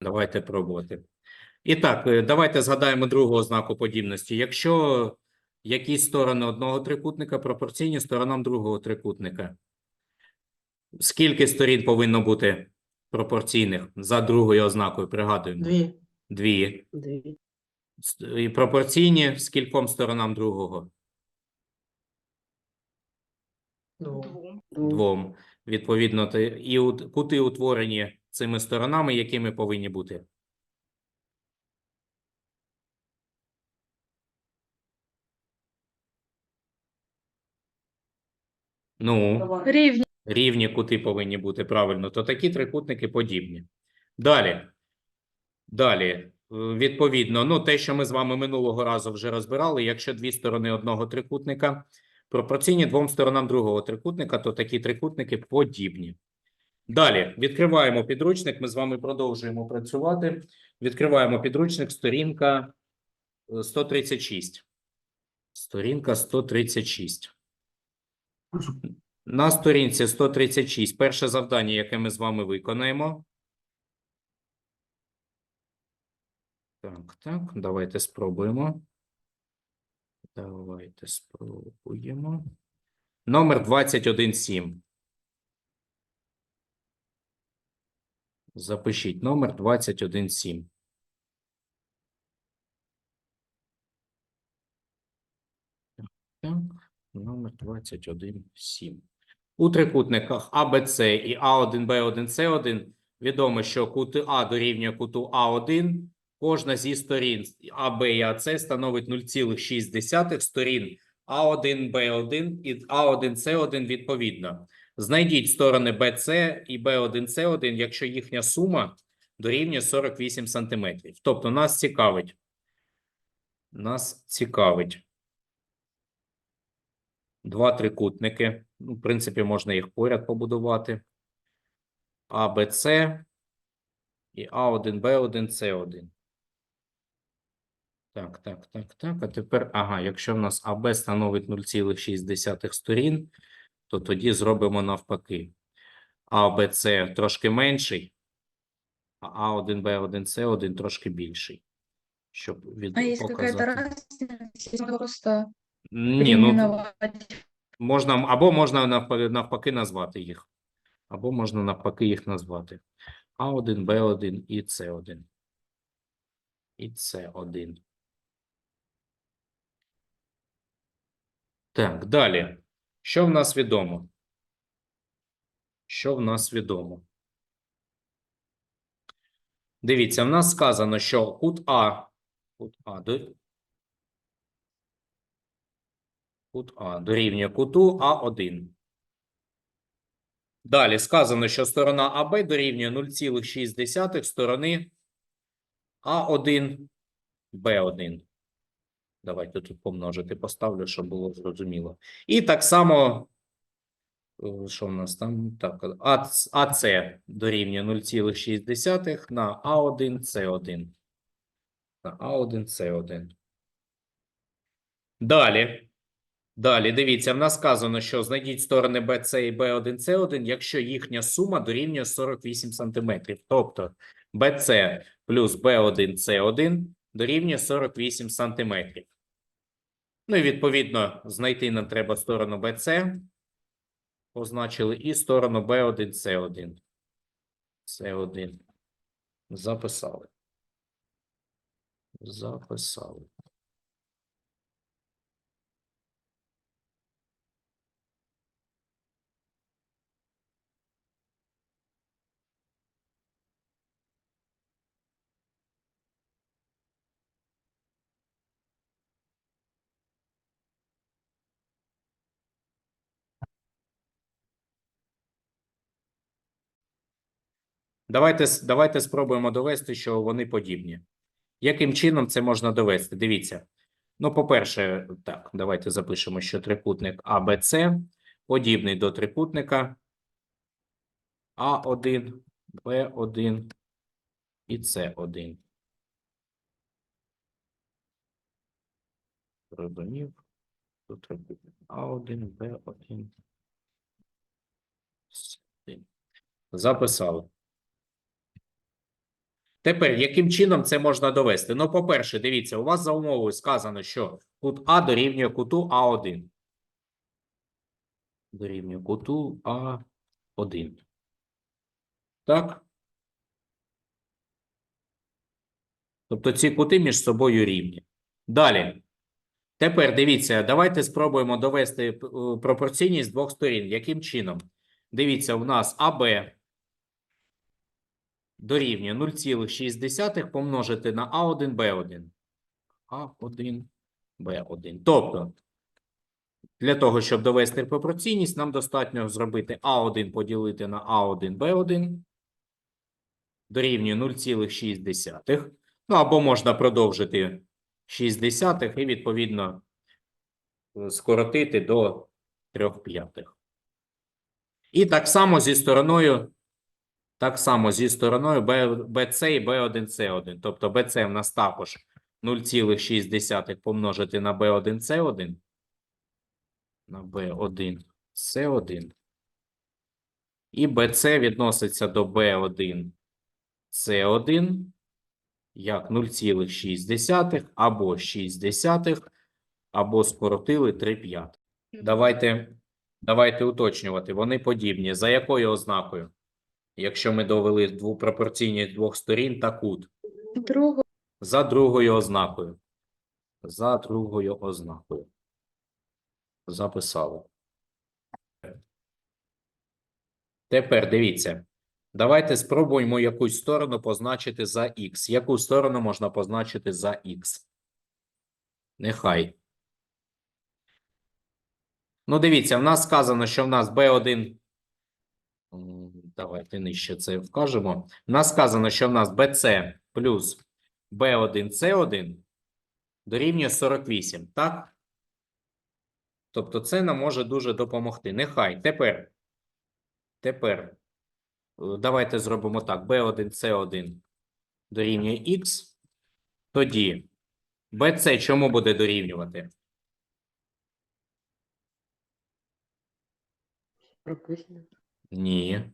Давайте пробувати. І так, е, давайте згадаємо другу ознаку подібності. Якщо якісь сторони одного трикутника пропорційні сторонам другого трикутника, скільки сторін повинно бути пропорційних за другою ознакою? Пригадуємо. Дві. Дві. Дві. І пропорційні скільком сторонам другого? Двом. Двом. Двом. Відповідно, і кути утворені цими сторонами, якими повинні бути? Ну, Рівні. рівні кути повинні бути правильно, то такі трикутники подібні. Далі. Далі, е, відповідно, ну, те, що ми з вами минулого разу вже розбирали, якщо дві сторони одного трикутника пропорційні двом сторонам другого трикутника, то такі трикутники подібні. Далі відкриваємо підручник. Ми з вами продовжуємо працювати. Відкриваємо підручник, сторінка е, 136. Сторінка 136. На сторінці 136 перше завдання, яке ми з вами виконаємо. Так, так, давайте спробуємо. Давайте спробуємо. Номер 217. Запишіть номер 217. Так, номер 217. У трикутниках АБЦ і А1, Б1, С1 відомо, що кут А дорівнює куту А1. Кожна зі сторін АБ і АЦ становить 0,6 сторін А1, Б1 і А1, С1 відповідно. Знайдіть сторони BC і B1, C1, якщо їхня сума дорівнює 48 см. Тобто нас цікавить. Нас цікавить. Два трикутники. Ну, в принципі, можна їх поряд побудувати. АБЦ і А1, Б1, С1. Так, так, так, так. А тепер, ага, якщо в нас АБ становить 0,6 сторін, то тоді зробимо навпаки. АБЦ трошки менший, а А1, Б1, С1 трошки більший. Щоб від... А показати. разница? Если просто Ні, ну можна або можна навпаки, навпаки назвати їх, або можна навпаки їх назвати. А1, Б1 і С1. І С1. Так, далі. Що в нас відомо? Що в нас відомо? Дивіться, в нас сказано, що кут А, кут А, до... кут А дорівнює куту А1. Далі сказано, що сторона АБ дорівнює 0,6 сторони А1, Б1. Давайте тут помножити, поставлю, щоб було зрозуміло. І так само, е, що в нас там? Так, АЦ дорівнює 0,6 на А1, С1. На А1, С1. Далі. Далі, дивіться, в нас сказано, що знайдіть сторони BC і B1, C1, якщо їхня сума дорівнює 48 см. Тобто BC плюс B1, C1 дорівнює 48 см. Ну і відповідно знайти нам треба сторону BC. Позначили і сторону B1, C1. C1. Записали. Записали. Давайте, давайте спробуємо довести, що вони подібні. Яким чином це можна довести? Дивіться. Ну, по-перше, так, давайте запишемо, що трикутник АБЦ подібний до трикутника А1, Б1 і С1. Зрозумів. Тут трикутник А1, Б1. С1. Записали. Тепер, яким чином це можна довести? Ну, по-перше, дивіться, у вас за умовою сказано, що кут А дорівнює куту А1. Дорівнює куту А1. Так? Тобто ці кути між собою рівні. Далі. Тепер дивіться, давайте спробуємо довести е, пропорційність двох сторін. Яким чином? Дивіться, у нас АБ дорівнює 0,6 помножити на А1, Б1. А1, Б1. Тобто, для того, щоб довести пропорційність, нам достатньо зробити А1 поділити на А1, Б1 дорівнює 0,6. Ну, або можна продовжити 6 десятих і, відповідно, скоротити до 3 п'ятих. І так само зі стороною, так само зі стороною BC і B1C1. Тобто BC в нас також 0,6 помножити на B1C1 на B1C1. І BC відноситься до B1C1 як 0,6 або 6 десятих, або скоротили 3 п'ятих. Давайте, давайте уточнювати. Вони подібні. За якою ознакою? Якщо ми довели двопропорційність двох сторін та кут. Другу. За другою ознакою. За другою ознакою. Записали. Тепер дивіться. Давайте спробуємо якусь сторону позначити за х. Яку сторону можна позначити за х? Нехай. Ну, дивіться, в нас сказано, що в нас B1. М, Давайте нижче це вкажемо. В нас сказано, що в нас BC плюс B1C1 дорівнює 48, так? Тобто це нам може дуже допомогти. Нехай. Тепер. Тепер. е, Давайте зробимо так. B1, C1 дорівнює X. Тоді BC чому буде дорівнювати? Ні.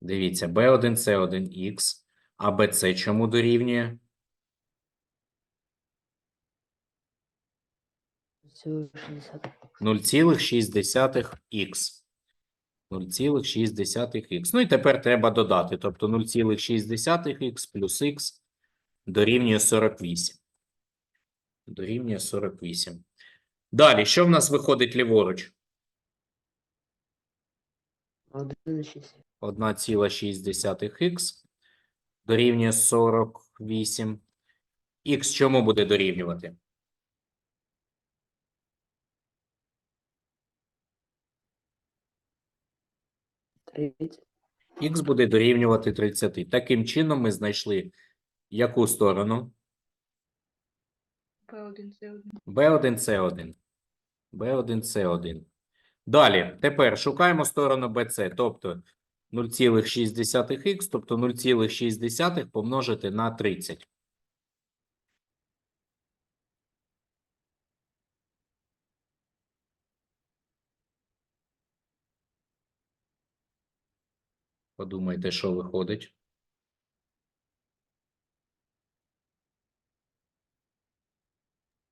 Дивіться, B1, C1, X. А BC чому дорівнює? 60. 0,6х. 0,6х. Ну і тепер треба додати. Тобто 0,6х плюс х дорівнює 48. Дорівнює 48. Далі, що в нас виходить ліворуч? 1,6. 1,6х дорівнює 48. Х чому буде дорівнювати? 30. Х буде дорівнювати 30. Таким чином ми знайшли яку сторону? P1, C1. B1, C1. B1, C1. Далі, тепер шукаємо сторону BC, тобто 0,6х, тобто 0,6 помножити на 30. Подумайте, що виходить.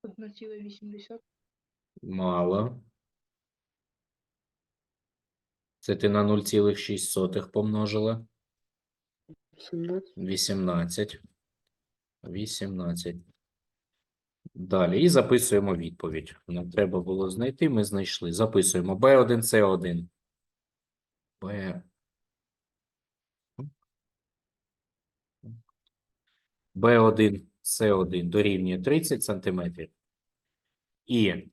Одна ціла вісімдесят. Мало. Це ти на 0,6 помножила. 18. 18. 18. Далі. І записуємо відповідь. Нам треба було знайти, ми знайшли. Записуємо B1, C1. B. B1, C1 дорівнює 30 сантиметрів. І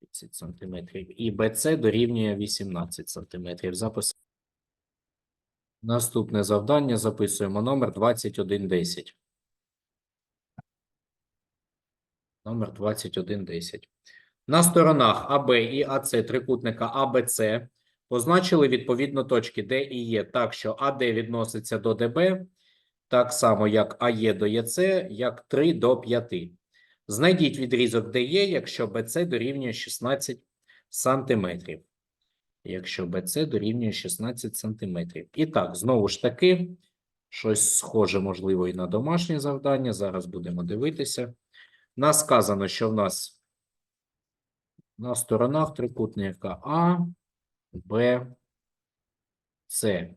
30 сантиметрів. І BC дорівнює 18 сантиметрів. Запис. Наступне завдання записуємо номер 2110. Номер 2110. На сторонах АБ і АЦ трикутника АБЦ позначили відповідно точки Д і Е так, що АД відноситься до ДБ, так само як АЕ до ЄЦ, як 3 до 5. Знайдіть відрізок ДЕ, якщо БЦ дорівнює 16 сантиметрів. Якщо BC дорівнює 16 сантиметрів. І так, знову ж таки, Щось схоже, можливо, і на домашнє завдання. Зараз будемо дивитися. Нас сказано, що в нас на сторонах трикутника А, Б, С.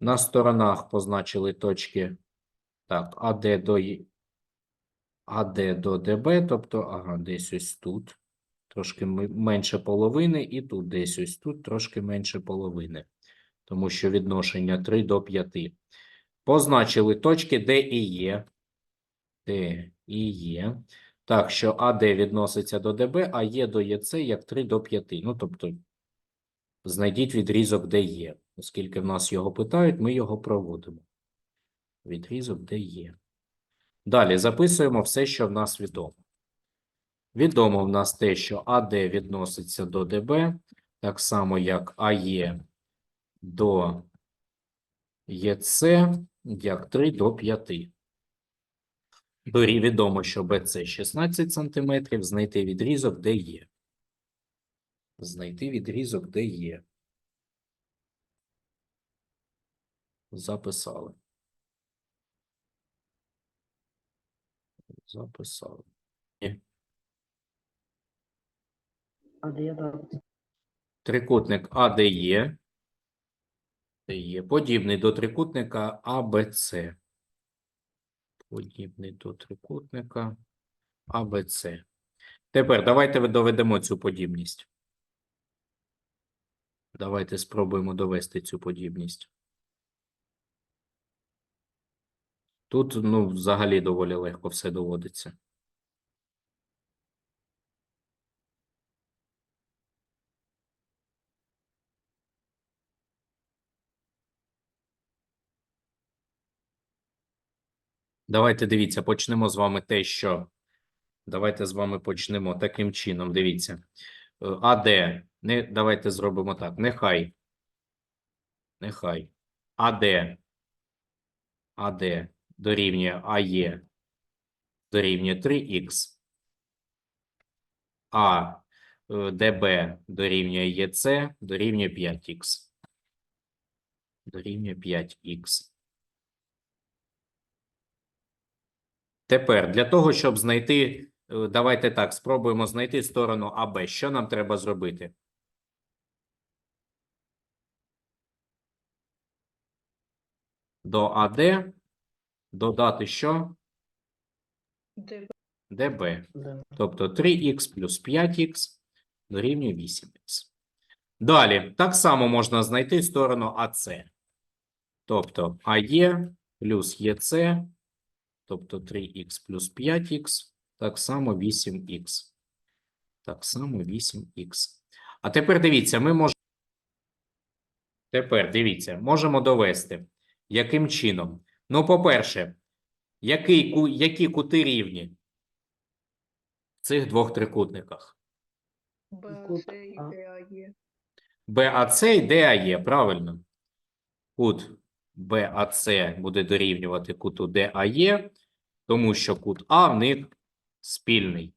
На сторонах позначили точки так, АД до Є- АД до ДБ, тобто, ага, десь ось тут, трошки менше половини, і тут десь ось тут трошки менше половини, тому що відношення 3 до 5. Позначили точки Д і Є. Д і Є. Так, що АД відноситься до ДБ, а Є до ЄЦ як 3 до 5. Ну, тобто, знайдіть відрізок, де є. Оскільки в нас його питають, ми його проводимо. Відрізок, де є. Далі записуємо все, що в нас відомо. Відомо в нас те, що АД відноситься до ДБ, так само як АЄ до ЄЦ, як 3 до 5. Дорі відомо, що БЦ 16 см, знайти відрізок, де є. Знайти відрізок, де є. Записали. Записали. А де я дав? Трикутник АДЕ є подібний до трикутника АБЦ. Подібний до трикутника АБЦ. Тепер давайте доведемо цю подібність. Давайте спробуємо довести цю подібність. Тут, ну, взагалі доволі легко все доводиться. Давайте дивіться, почнемо з вами те, що. Давайте з вами почнемо таким чином. Дивіться. Е, АД. Не, давайте зробимо так. Нехай. Нехай. АД. АД дорівнює АЕ дорівнює 3х. А е, ДБ дорівнює ЄЦ дорівнює 5х. Дорівнює 5х. Тепер для того, щоб знайти, е, давайте так, спробуємо знайти сторону АБ. Що нам треба зробити? До АД додати що? ДБ. ДБ. Тобто 3х плюс 5х дорівнює 8х. Далі, так само можна знайти сторону АС. Тобто АЕ плюс ЄЦ, тобто 3х плюс 5х, так само 8х. Так само 8х. А тепер дивіться, ми можемо. Тепер дивіться, можемо довести. Яким чином? Ну, по-перше, який, які кути рівні? в цих двох трикутниках. БЦ і А. БАЦ і ДАЄ, правильно. Кут БАЦ буде дорівнювати куту ДАЄ, тому що кут А в них спільний.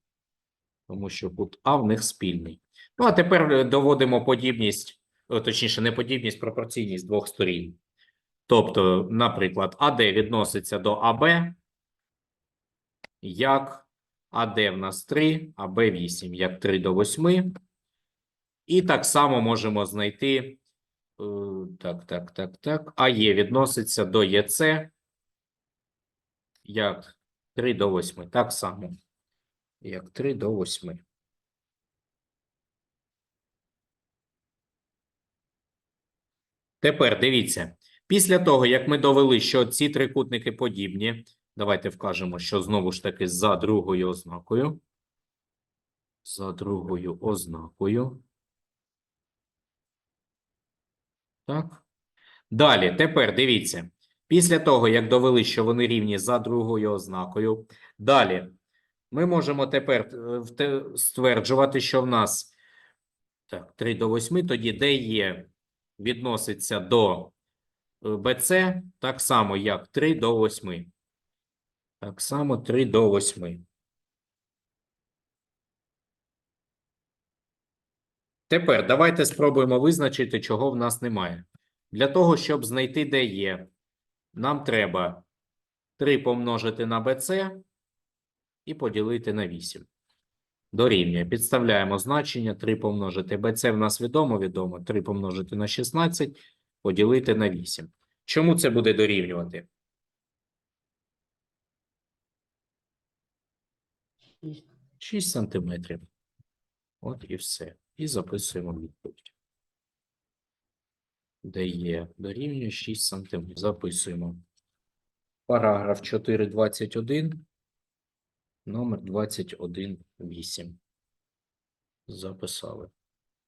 Тому що кут А в них спільний. Ну, а тепер е, доводимо подібність, точніше, не подібність, пропорційність двох сторін. Тобто, наприклад, АД відноситься до АБ, як АД в нас 3, АБ 8, як 3 до 8. І так само можемо знайти, е, так, так, так, так, АЕ відноситься до ЄЦ, як 3 до 8, так само, як 3 до 8. Тепер дивіться, після того, як ми довели, що ці трикутники подібні, давайте вкажемо, що знову ж таки за другою ознакою, за другою ознакою, Так. Далі, тепер дивіться. Після того, як довели, що вони рівні за другою ознакою, далі ми можемо тепер е, стверджувати, що в нас так, 3 до 8, тоді де є відноситься до е, БЦ, так само, як 3 до 8. Так само 3 до 8. Тепер давайте спробуємо визначити, чого в нас немає. Для того, щоб знайти, де є, нам треба 3 помножити на BC і поділити на 8. Дорівнює. Підставляємо значення 3 помножити. BC в нас відомо, відомо. 3 помножити на 16, поділити на 8. Чому це буде дорівнювати? 6 сантиметрів. От і все. І записуємо відповідь. Де є дорівнює 6 сантиметрів. Записуємо. Параграф 4.21. Номер 21.8. Записали.